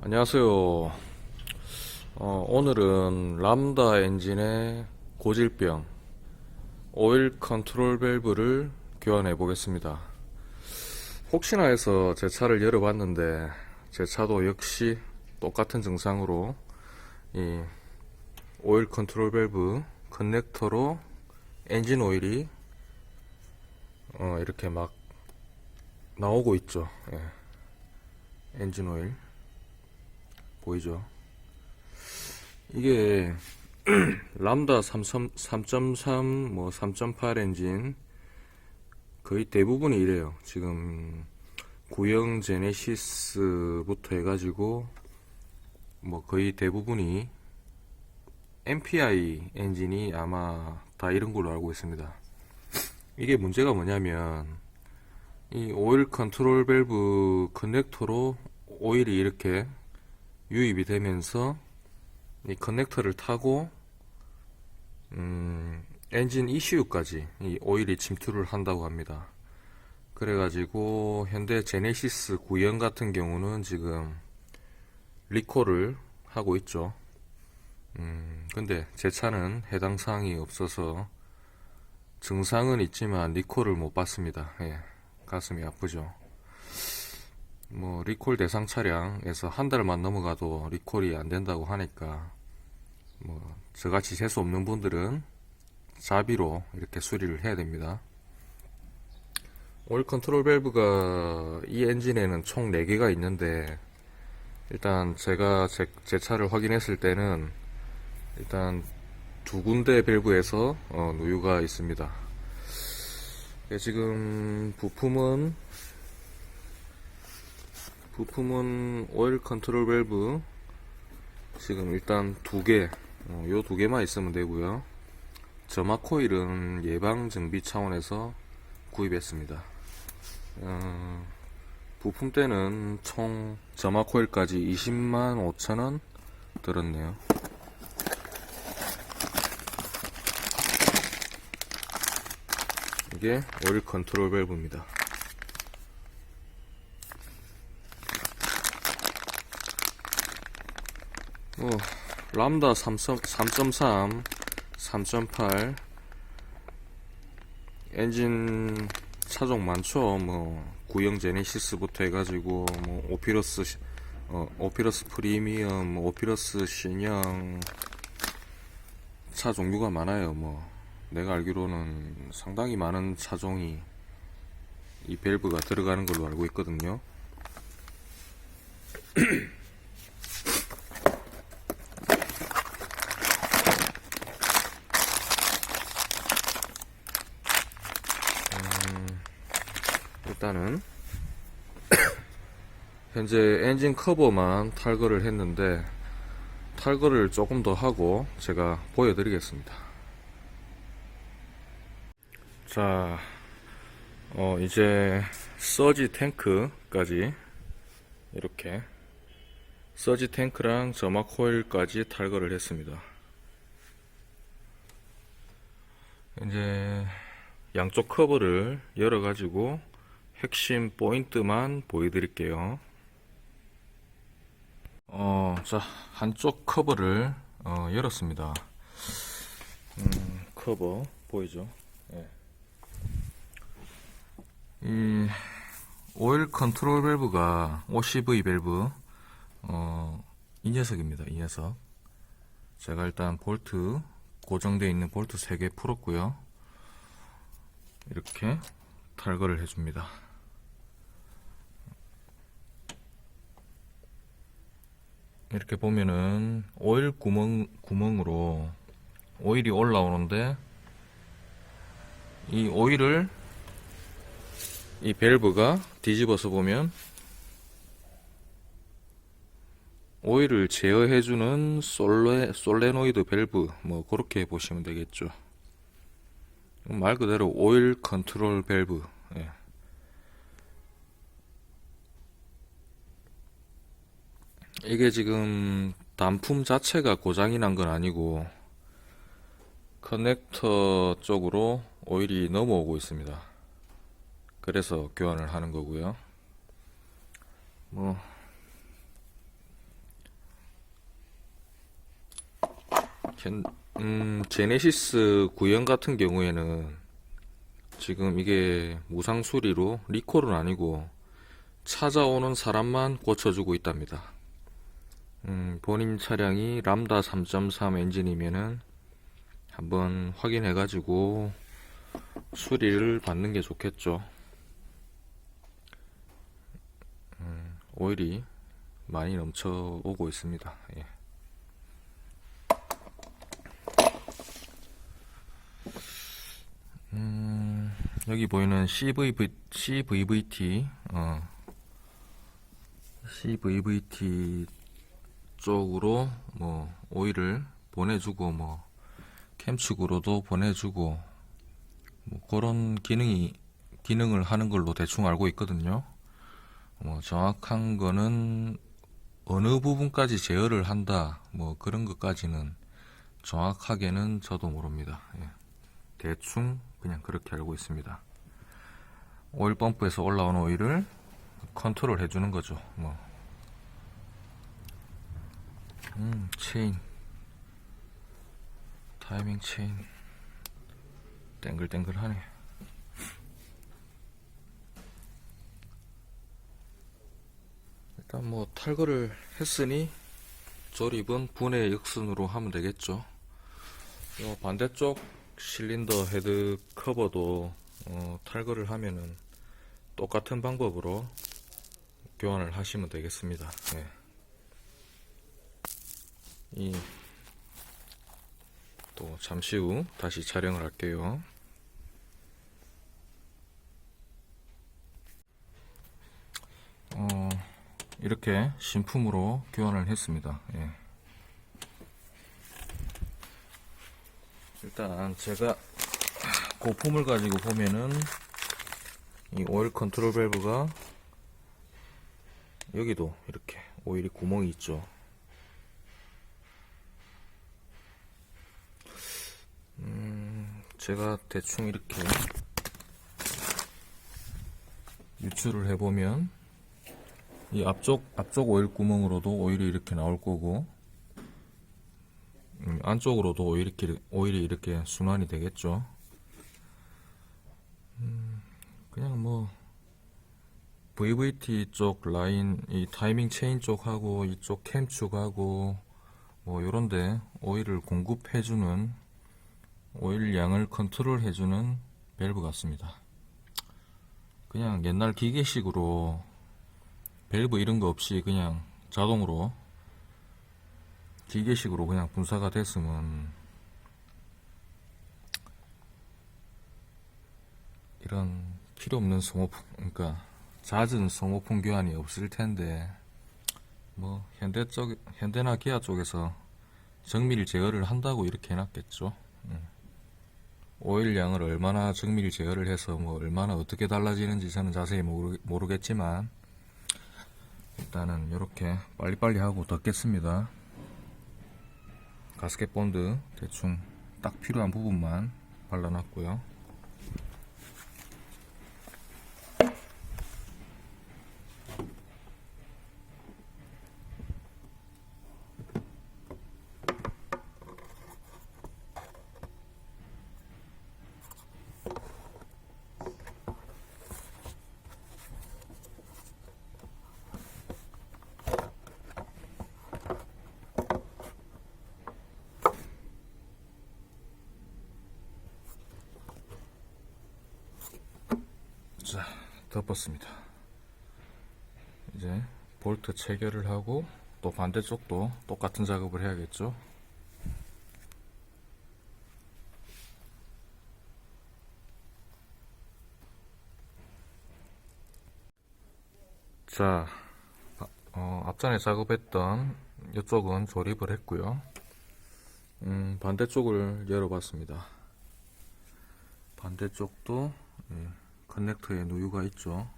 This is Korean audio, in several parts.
안녕하세요. 어, 오늘은 람다 엔진의 고질병 오일 컨트롤 밸브를 교환해 보겠습니다. 혹시나 해서 제 차를 열어봤는데 제 차도 역시 똑같은 증상으로 이 오일 컨트롤 밸브 커넥터로 엔진 오일이 어, 이렇게 막 나오고 있죠. 예. 엔진 오일. 보이죠? 이게 람다 3.3, 뭐 3.8 엔진 거의 대부분이 이래요. 지금 구형 제네시스부터 해가지고 뭐 거의 대부분이 MPI 엔진이 아마 다 이런 걸로 알고 있습니다. 이게 문제가 뭐냐면 이 오일 컨트롤 밸브 커넥터로 오일이 이렇게 유입이 되면서 이 커넥터를 타고 음, 엔진 ECU까지 이 오일이 침투를 한다고 합니다. 그래가지고 현대 제네시스 9형 같은 경우는 지금 리콜을 하고 있죠. 음, 근데 제 차는 해당 사항이 없어서 증상은 있지만 리콜을 못 받습니다. 예, 가슴이 아프죠. 뭐 리콜 대상 차량에서 한 달만 넘어가도 리콜이 안 된다고 하니까 뭐 저같이 재수 없는 분들은 자비로 이렇게 수리를 해야 됩니다. 오일 컨트롤 밸브가 이 엔진에는 총 4개가 있는데 일단 제가 제, 제 차를 확인했을 때는 일단 두 군데 밸브에서 어, 누유가 있습니다. 예, 지금 부품은 부품은 오일 컨트롤 밸브 지금 일단 두 개, 어, 요두 개만 있으면 되고요. 점화 코일은 예방 정비 차원에서 구입했습니다. 어, 부품대는 총 점화 코일까지 20만 5천 원 들었네요. 이게 오일 컨트롤 밸브입니다. 뭐 람다 3.3, 3.8 엔진 차종 많죠. 뭐 구형 제네시스부터 해가지고 뭐 오피러스 시- 어, 오피러스 프리미엄, 뭐 오피러스 신형 차 종류가 많아요. 뭐 내가 알기로는 상당히 많은 차종이 이 밸브가 들어가는 걸로 알고 있거든요. 일단은 현재 엔진 커버만 탈거를 했는데 탈거를 조금 더 하고 제가 보여드리겠습니다. 자, 어, 이제 서지 탱크까지 이렇게 서지 탱크랑 점화 코일까지 탈거를 했습니다. 이제 양쪽 커버를 열어 가지고 핵심 포인트만 보여드릴게요. 어, 자, 한쪽 커버를 어, 열었습니다. 음, 커버 보이죠? 예. 이 오일 컨트롤 밸브가 OCV 밸브 어, 이 녀석입니다. 이 녀석. 제가 일단 볼트 고정되어 있는 볼트 3개 풀었고요. 이렇게 탈거를 해줍니다. 이렇게 보면은 오일 구멍 구멍으로 오일이 올라오는데 이 오일을 이 밸브가 뒤집어서 보면 오일을 제어해주는 솔레, 솔레노이드 밸브 뭐 그렇게 보시면 되겠죠. 말 그대로 오일 컨트롤 밸브. 예. 이게 지금 단품 자체가 고장이 난 건 아니고 커넥터 쪽으로 오일이 넘어오고 있습니다. 그래서 교환을 하는 거고요. 뭐 겐, 음, 제네시스 구형 같은 경우에는 지금 이게 무상 수리로 리콜은 아니고 찾아오는 사람만 고쳐주고 있답니다. 음, 본인 차량이 람다 3.3 엔진이면은 한번 확인해 가지고 수리를 받는 게 좋겠죠. 음, 오일이 많이 넘쳐오고 있습니다. 예. 음, 여기 보이는 CVV, CVVT, 어, CVVT 쪽으로 뭐 오일을 보내주고 뭐 캠축으로도 보내주고 뭐 그런 기능이 기능을 하는 걸로 대충 알고 있거든요. 뭐 정확한 거는 어느 부분까지 제어를 한다 뭐 그런 것까지는 정확하게는 저도 모릅니다. 예. 대충 그냥 그렇게 알고 있습니다. 오일 펌프에서 올라온 오일을 컨트롤 해주는 거죠. 뭐. 음, 체인. 타이밍 체인. 땡글땡글하네. 일단 뭐 탈거를 했으니 조립은 분해 역순으로 하면 되겠죠. 요 반대쪽 실린더 헤드 커버도 어, 탈거를 하면은 똑같은 방법으로 교환을 하시면 되겠습니다. 예. 이 또 잠시 후 다시 촬영을 할게요. 어, 이렇게 신품으로 교환을 했습니다. 예. 일단 제가 고품을 가지고 보면은 이 오일 컨트롤 밸브가 여기도 이렇게 오일이 구멍이 있죠. 제가 대충 이렇게 유출을 해보면 이 앞쪽 앞쪽 오일 구멍으로도 오일이 이렇게 나올 거고 음, 안쪽으로도 오일이 이렇게, 오일이 이렇게 순환이 되겠죠. 음, 그냥 뭐 VVT 쪽 라인 이 타이밍 체인 쪽하고 이쪽 캠 축하고 뭐 요런데 오일을 공급해주는 오일 양을 컨트롤 해주는 밸브 같습니다. 그냥 옛날 기계식으로 밸브 이런 거 없이 그냥 자동으로 기계식으로 그냥 분사가 됐으면 이런 필요 없는 소모품 그러니까 잦은 소모품 교환이 없을 텐데 뭐 현대 쪽 현대나 기아 쪽에서 정밀 제어를 한다고 이렇게 해놨겠죠. 음. 오일 양을 얼마나 정밀 제어를 해서 뭐 얼마나 어떻게 달라지는지 저는 자세히 모르, 모르 겠지만 일단은 이렇게 빨리빨리 하고 덮겠습니다. 가스켓 본드 대충 딱 필요한 부분만 발라놨고요. 자, 덮었습니다. 이제 볼트 체결을 하고 또 반대쪽도 똑같은 작업을 해야겠죠. 자, 어, 앞전에 작업했던 이쪽은 조립을 했고요. 음, 반대쪽을 열어봤습니다. 반대쪽도 예, 커넥터에 누유가 있죠.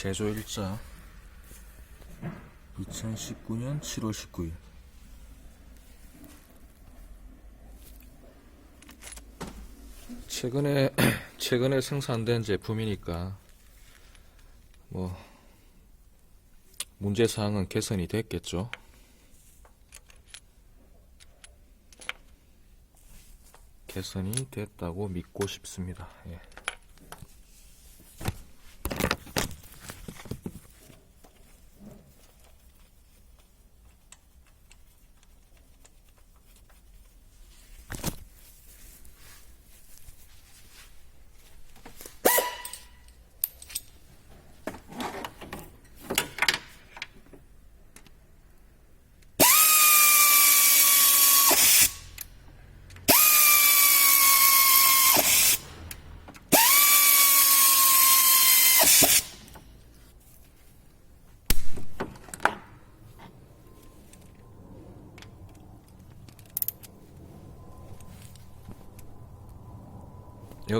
제조 일자 2019년 7월 19일 최근에 최근에 생산된 제품이니까 뭐 문제 사항은 개선이 됐겠죠. 개선이 됐다고 믿고 싶습니다. 예.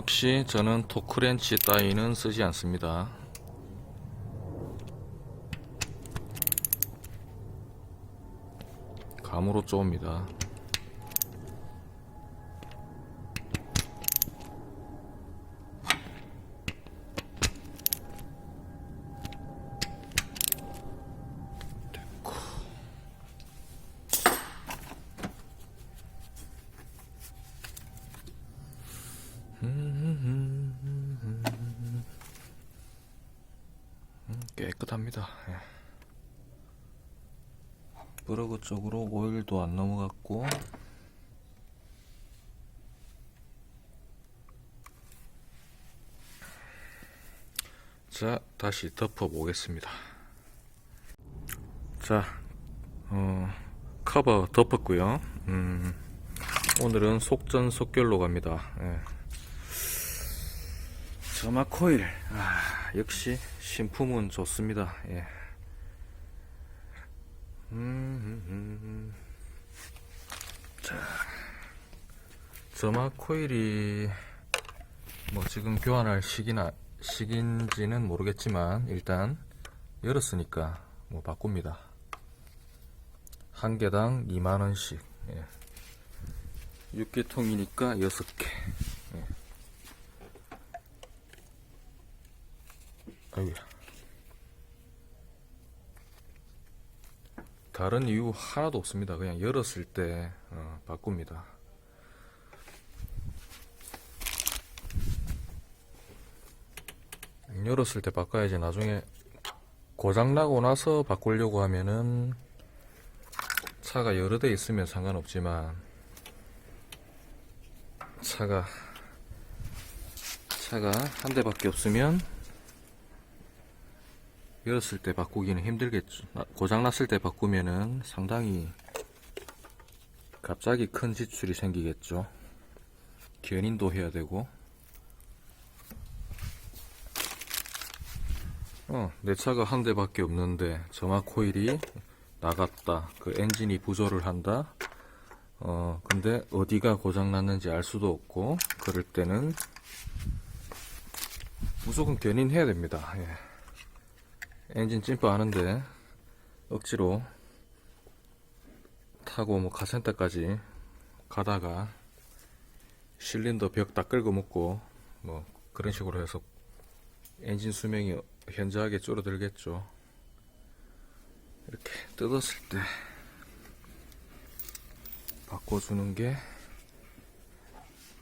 역시 저는 토크렌치 따위는 쓰지 않습니다. 감으로 쪼옵니다. 됐고. 깨끗합니다. 예. 브러그 쪽으로 오일도 안 넘어갔고 자 다시 덮어 보겠습니다. 자 어, 커버 덮었고요. 음, 오늘은 속전속결로 갑니다. 예. 점화 코일 아, 역시 신품은 좋습니다. 예. 음. 자, 점화 코일이 뭐 지금 교환할 시기나 시기인지는 모르겠지만 일단 열었으니까 뭐 바꿉니다. 한 개당 2만 원씩. 예. 6개통이니까 6개. 예. 아이고야. 다른 이유 하나도 없습니다. 그냥 열었을 때 어, 바꿉니다. 열었을 때 바꿔야지 나중에 고장 나고 나서 바꾸려고 하면은 차가 여러 대 있으면 상관없지만 차가 차가 한 대밖에 없으면 열었을 때 바꾸기는 힘들겠죠. 아, 고장 났을 때 바꾸면은 상당히 갑자기 큰 지출이 생기겠죠. 견인도 해야 되고. 어, 내 차가 한 대밖에 없는데 점화 코일이 나갔다. 그 엔진이 부조를 한다. 어, 근데 어디가 고장 났는지 알 수도 없고 그럴 때는 무조건 견인해야 됩니다. 예. 엔진 찜프 하는데 억지로 타고 뭐 카센터까지 가다가 실린더 벽 다 끌고 묶고 뭐 그런 식으로 해서 엔진 수명이 현저하게 줄어들겠죠. 이렇게 뜯었을 때 바꿔주는 게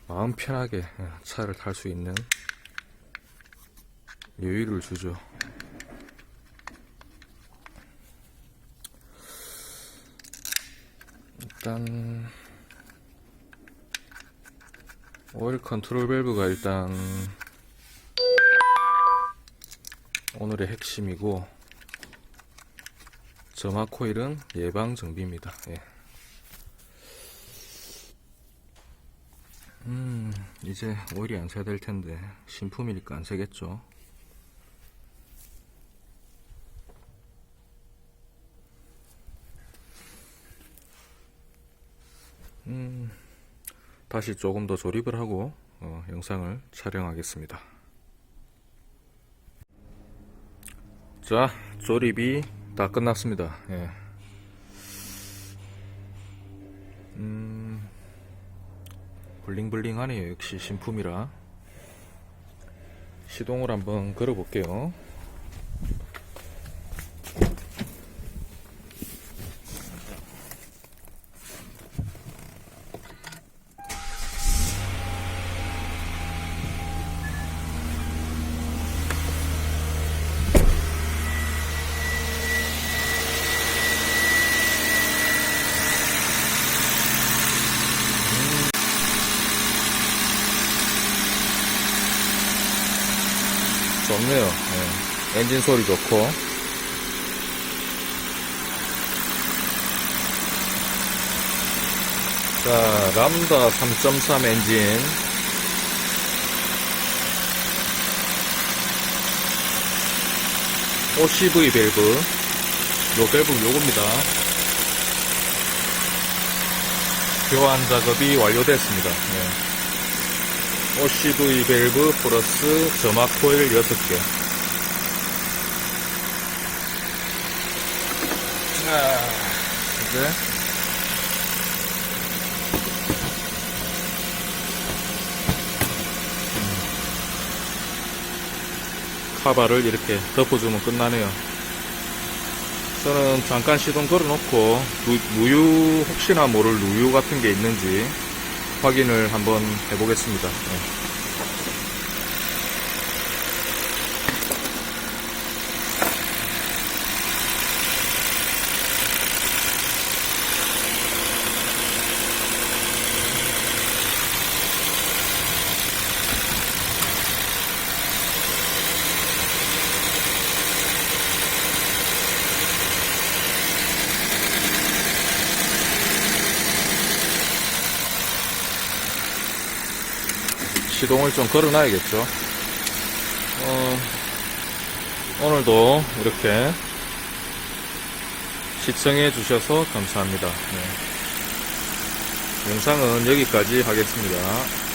마음 편하게 차를 탈 수 있는 여유를 주죠. 일단 오일 컨트롤 밸브가 일단 오늘의 핵심이고 점화 코일은 예방 정비입니다. 예. 음 이제 오일이 안 새야 될 텐데 신품이니까 안 새겠죠. 다시 조금 더 조립을 하고 어, 영상을 촬영하겠습니다. 자, 조립이 다 끝났습니다. 예. 음, 블링블링하네요. 역시 신품이라. 시동을 한번 걸어볼게요. 좋네요. 예. 엔진 소리 좋고. 자, 람다 3.3 엔진. OCV 밸브. 요 밸브 요겁니다. 교환 작업이 완료됐습니다. 예. OCV 밸브 플러스 점막 코일 6개. 이제 카바를 이렇게 덮어주면 끝나네요. 저는 잠깐 시동 걸어놓고 누, 누유 혹시나 모를 누유 같은 게 있는지 확인을 한번 해보겠습니다. 네. 시동을 좀 걸어 놔야겠죠. 어, 오늘도 이렇게 시청해 주셔서 감사합니다. 네. 영상은 여기까지 하겠습니다.